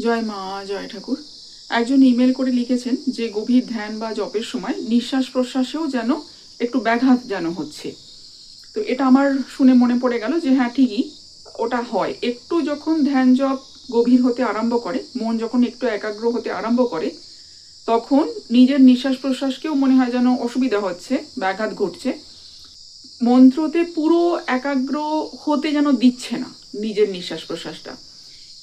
জয় মা, জয় ঠাকুর। একজন ইমেল করে লিখেছেন যে, গভীর ধ্যান বা জপের সময় নিঃশ্বাস প্রশ্বাসেও যেন একটু ব্যাঘাত যেন হচ্ছে। তো এটা আমার শুনে মনে পড়ে গেল যে হ্যাঁ ঠিকই, ওটা হয়। একটু যখন ধ্যান, জপ গভীর হতে আরম্ভ করে, মন যখন একটু একাগ্র হতে আরম্ভ করে, তখন নিজের নিঃশ্বাস প্রশ্বাসকেও মনে হয় যেন অসুবিধা হচ্ছে, ব্যাঘাত ঘটছে। মন্ত্রতে পুরো একাগ্র হতে যেন দিচ্ছে না নিজের নিঃশ্বাস প্রশ্বাসটা।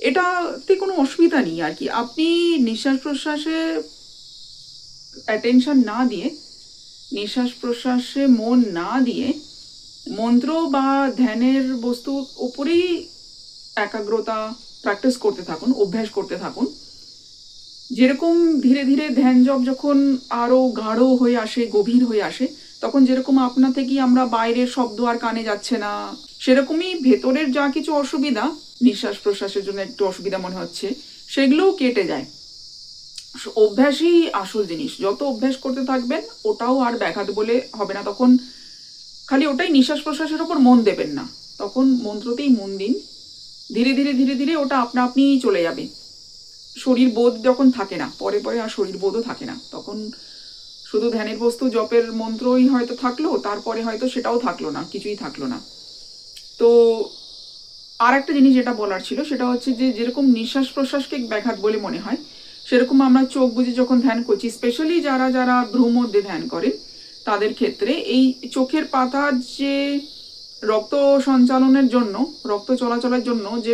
এটাতে কোনো অসুবিধা নেই আর কি। আপনি নিঃশ্বাস প্রশ্বাসে অ্যাটেনশন না দিয়ে, নিঃশ্বাস প্রশ্বাসে মন না দিয়ে, মন্ত্র বা ধ্যানের বস্তুর উপরেই একাগ্রতা প্র্যাকটিস করতে থাকুন, অভ্যাস করতে থাকুন। যেরকম ধীরে ধীরে ধ্যান জপ যখন আরও গাঢ় হয়ে আসে, গভীর হয়ে আসে, তখন যেরকম আপনা থেকেই আমরা বাইরের শব্দ আর কানে যাচ্ছে না, সেরকমই ভেতরের যা কিছু অসুবিধা নিঃশ্বাস প্রশ্বাসের জন্য একটু অসুবিধা মনে হচ্ছে, সেগুলোও কেটে যায়। অভ্যাসই আসল জিনিস। যত অভ্যাস করতে থাকবেন, ওটাও আর ব্যাঘাত বলে হবে না। তখন খালি ওটাই নিঃশ্বাস প্রশ্বাসের ওপর মন দেবেন না। তখন মন্ত্রতেই মন দিন। ধীরে ধীরে ধীরে ধীরে ওটা আপনা আপনিই চলে যাবে। শরীর বোধ যখন থাকে না, পরে পরে আর শরীর বোধও থাকে না, তখন শুধু ধ্যানের বস্তু, জপের মন্ত্রই হয়তো থাকল, তারপরে হয়তো সেটাও থাকল না, কিছুই থাকল না। তো আর একটা জিনিস যেটা বলার ছিল, সেটা হচ্ছে যে যেরকম নিঃশ্বাস প্রশ্বাসকে ব্যাঘাত বলে মনে হয়, সেরকম আমরা চোখ বুঝে যখন ধ্যান করছি স্পেশালি যারা যারা ভ্রু মধ্যে ধ্যান করেন তাদের ক্ষেত্রে এই চোখের পাতার যে রক্ত সঞ্চালনের জন্য, রক্ত চলাচলের জন্য যে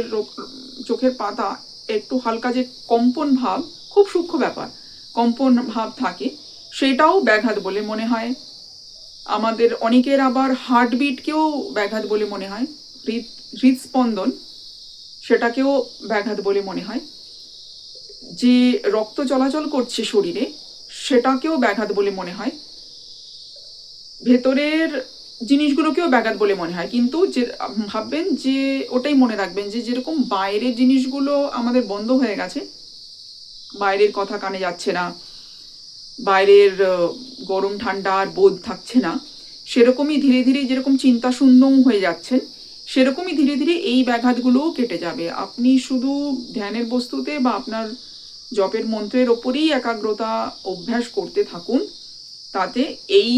চোখের পাতা একটু হালকা যে কম্পন ভাব, খুব সূক্ষ্ম ব্যাপার, কম্পন ভাব থাকে, সেটাও ব্যাঘাত বলে মনে হয়। আমাদের অনেকের আবার হার্টবিটকেও ব্যাঘাত বলে মনে হয়। হৃদ হৃদস্পন্দন সেটাকেও ব্যাঘাত বলে মনে হয়। যে রক্ত চলাচল করছে শরীরে, সেটাকেও ব্যাঘাত বলে মনে হয়। ভেতরের জিনিসগুলোকেও ব্যাঘাত বলে মনে হয়। কিন্তু যে, ভাববেন যে, ওটাই মনে রাখবেন যে, যেরকম বাইরের জিনিসগুলো আমাদের বন্ধ হয়ে গেছে, বাইরের কথা কানে যাচ্ছে না, বাইরের গরম, ঠান্ডা আর বোধ থাকছে না, সেরকমই ধীরে ধীরে যেরকম চিন্তা শূন্যও হয়ে যাচ্ছেন সেরকমই ধীরে ধীরে এই ব্যাঘাতগুলোও কেটে যাবে। আপনি শুধু ধ্যানের বস্তুতে বা আপনার জপের মন্ত্রের ওপরেই একাগ্রতা অভ্যাস করতে থাকুন, তাতে এই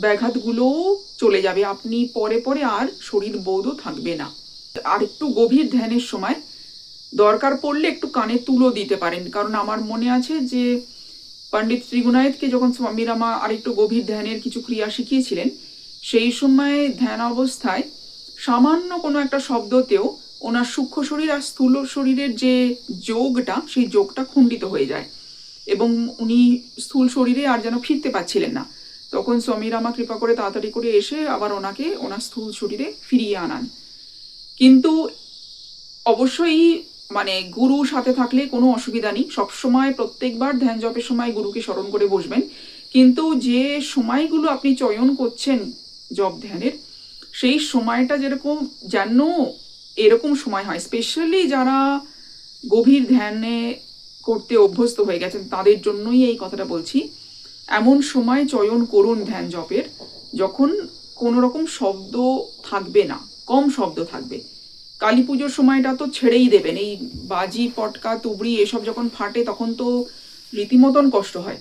ব্যাঘাতগুলোও চলে যাবে। আপনি পরে পরে আর শরীর বোধও থাকবে না। আর একটু গভীর ধ্যানের সময় দরকার পড়লে একটু কানে তুলো দিতে পারেন। কারণ আমার মনে আছে যে পণ্ডিত ত্রিগুণায়তকে যখন স্বামী রামা আরেকটু গভীর ধ্যানের কিছু ক্রিয়া শিখিয়েছিলেন, সেই সময় ধ্যান অবস্থায় সামান্য কোনো একটা শব্দতেও ওনার সূক্ষ্ম শরীর আর স্থূল শরীরের যে যোগটা, সেই যোগটা খণ্ডিত হয়ে যায়। এবং উনি স্থূল শরীরে আর যেন ফিরতে পারছিলেন না। তখন স্বামী রামা কৃপা করে তাড়াতাড়ি করে এসে আবার ওনাকে ওনার স্থূল শরীরে ফিরিয়ে আনান। কিন্তু অবশ্যই মানে গুরু সাথে থাকলে কোনো অসুবিধা নেই। সবসময় প্রত্যেকবার ধ্যান জপের সময় গুরুকে স্মরণ করে বসবেন। কিন্তু যে সময়গুলো আপনি চয়ন করছেন জপ ধ্যানের সেই সময়টা যেরকম যেন এরকম সময় হয় স্পেশালি যারা গভীর ধ্যানে করতে অভ্যস্ত হয়ে গেছেন, তাদের জন্যই এই কথাটা বলছি। এমন সময় চয়ন করুন ধ্যান জপের, যখন কোনো রকম শব্দ থাকবে না, কম শব্দ থাকবে। কালী পুজোর সময়টা তো ছেড়েই দেবেন, এই বাজি, পটকা, তুবড়ি এসব যখন ফাটে তখন তো রীতিমতন কষ্ট হয়।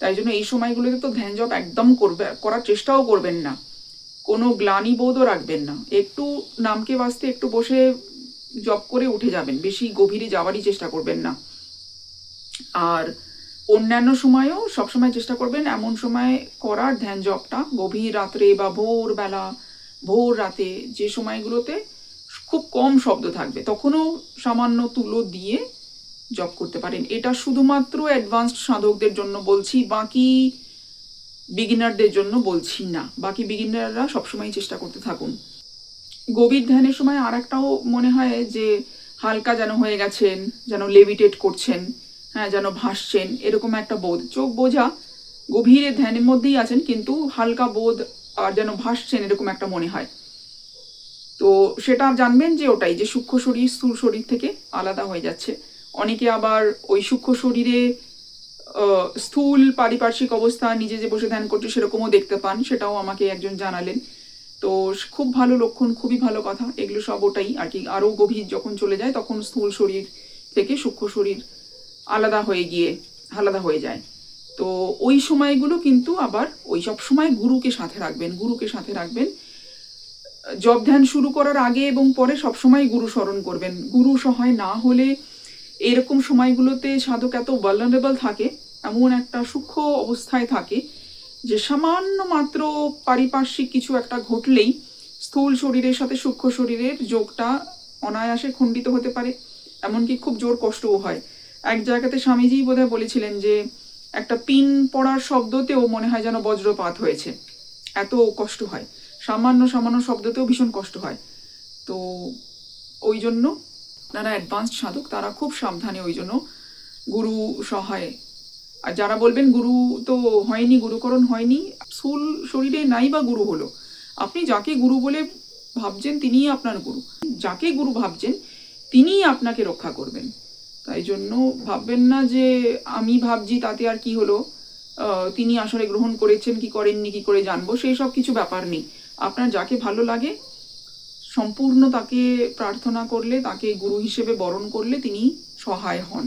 তাই জন্য এই সময়গুলোতে তো ধ্যান জপ একদম করবে, করার চেষ্টাও করবেন না। কোনো গ্লানি বোধও রাখবেন না। একটু নামকে বাঁচতে একটু বসে জপ করে উঠে যাবেন। বেশি গভীরে যাওয়ারই চেষ্টা করবেন না। আর অন্যান্য সময়েও সবসময় চেষ্টা করবেন এমন সময় করার ধ্যান জপটা। গভীর রাত্রে বা ভোরবেলা, ভোর রাতে যে সময়গুলোতে খুব কম শব্দ থাকবে, তখনও সামান্য তুলো দিয়ে জপ করতে পারেন। এটা শুধুমাত্র অ্যাডভান্সড সাধকদের জন্য বলছি। বাকি বিগিনারদের জন্য বলছি না। বাকি বিগিনাররা সবসময় চেষ্টা করতে থাকুন। গভীর ধ্যানের সময় আর একটাও মনে হয় যে, হালকা যেন হয়ে গেছেন, যেন লেভিটেট করছেন হ্যাঁ যেন ভাসছেন, এরকম একটা বোধ। চোখ বোঝা গভীরে ধ্যানের মধ্যেই আছেন, কিন্তু হালকা বোধ আর যেন ভাসছেন, এরকম একটা মনে হয়। তো সেটা জানবেন যে ওটাই, যে সূক্ষ্ম শরীর স্থূল শরীর থেকে আলাদা হয়ে যাচ্ছে। অনেকে আবার ওই সূক্ষ্ম শরীরে স্থূল পারিপার্শ্বিক অবস্থা, নিজে যে বসে ধ্যান করছে সেরকমও দেখতে পান, সেটাও আমাকে একজন জানালেন। তো খুব ভালো লক্ষণ, খুবই ভালো কথা, এগুলো সব ওটাই আর কি। আরও গভীর যখন চলে যায়, তখন স্থূল শরীর থেকে সূক্ষ্ম শরীর আলাদা হয়ে গিয়ে, আলাদা হয়ে যায়। তো ওই সময়গুলো কিন্তু আবার ওই সব সময় গুরুকে সাথে রাখবেন, গুরুকে সাথে রাখবেন। জব ধ্যান শুরু করার আগে এবং পরে সবসময় গুরু স্মরণ করবেন। গুরু সহায় না হলে এরকম সময়গুলোতে সাধক এত ভালনারেবল থাকে, এমন একটা সূক্ষ্ম অবস্থায় থাকে যে সামান্য মাত্র পারিপার্শ্বিক কিছু একটা ঘটলেই স্থূল শরীরের সাথে সূক্ষ্ম শরীরের যোগটা অনায়াসে খণ্ডিত হতে পারে, এমনকি খুব জোর কষ্টও হয়। এক জায়গাতে স্বামীজি বোধহয় বলেছিলেন যে একটা পিন পড়ার শব্দতেও মনে হয় যেন বজ্রপাত হয়েছে। এত কষ্ট হয়। সামান্য সামান্য শব্দতেও ভীষণ কষ্ট হয়। তো ওই জন্য যারা অ্যাডভান্স সাধক, তারা খুব সাবধানে ওই জন্য গুরু সহায়। আর যারা বলবেন গুরু তো হয়নি, গুরুকরণ হয়নি, স্থূল শরীরে নাই বা গুরু হলো। আপনি যাকে গুরু বলে ভাবছেন তিনিই আপনার গুরু। যাকে গুরু ভাবছেন তিনিই আপনাকে রক্ষা করবেন। তাই জন্য ভাববেন না যে আমি ভাবছি তাতে আর কি হলো। তিনি আসলে গ্রহণ করেছেন, কি করেননি, কি করে জানব, সেই সব কিছু ব্যাপার নেই। আপনার যাকে ভালো লাগে সম্পূর্ণ তাকে প্রার্থনা করলে, তাকে গুরু হিসেবে বরণ করলে তিনি সহায় হন।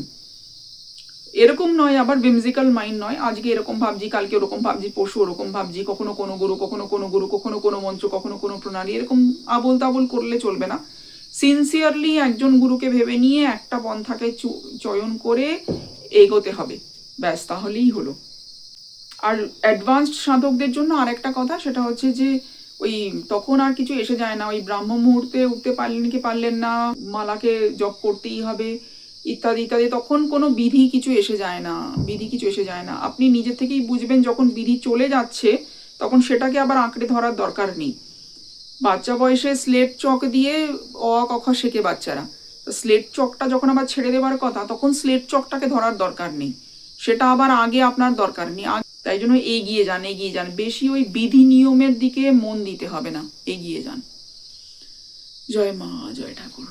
এরকম নয়, আবার বিমজিক্যাল মাইন্ড নয়। আজকে এরকম ভাবছি, কালকে ওরকম ভাবছি পশু ওরকম ভাবছি, কখনো কোনো গুরু, কখনো কোনো গুরু, কখনো কোনো মন্ত্র, কখনো কোনো প্রণালী, এরকম আবল তাবল করলে চলবে না। সিনসিয়ারলি একজন গুরুকে ভেবে নিয়ে একটা পন্থাকে চয়ন করে এগোতে হবে। ব্যাস, তাহলেই হলো। আর অ্যাডভান্সড সাধকদের জন্য আরেকটা কথা, সেটা হচ্ছে যে ওই তখন আর কিছু এসে যায় না। ওই ব্রাহ্ম মুহূর্তে উঠতে পারলেন কি পারলেন না মালাকে জপ করতেই হবে ইত্যাদি ইত্যাদি। তখন কোনো বিধি কিছু এসে যায় না বিধি কিছু এসে যায় না। আপনি নিজে থেকেই বুঝবেন যখন বিধি চলে যাচ্ছে তখন সেটাকে আবার আঁকড়ে ধরার দরকার নেই। বাচ্চা বয়সে স্লেট চক দিয়ে অ আ, ক খ শেখে বাচ্চারা। স্লেট চকটা যখন আবার ছেড়ে দেওয়ার কথা তখন স্লেট চকটাকে ধরার দরকার নেই। সেটা আবার আগে আপনার দরকার নেই। তাই জন্য এগিয়ে যান এগিয়ে যান। বেশি ওই বিধি নিয়মের দিকে মন দিতে হবে না। এগিয়ে যান। জয় মা, জয় ঠাকুর।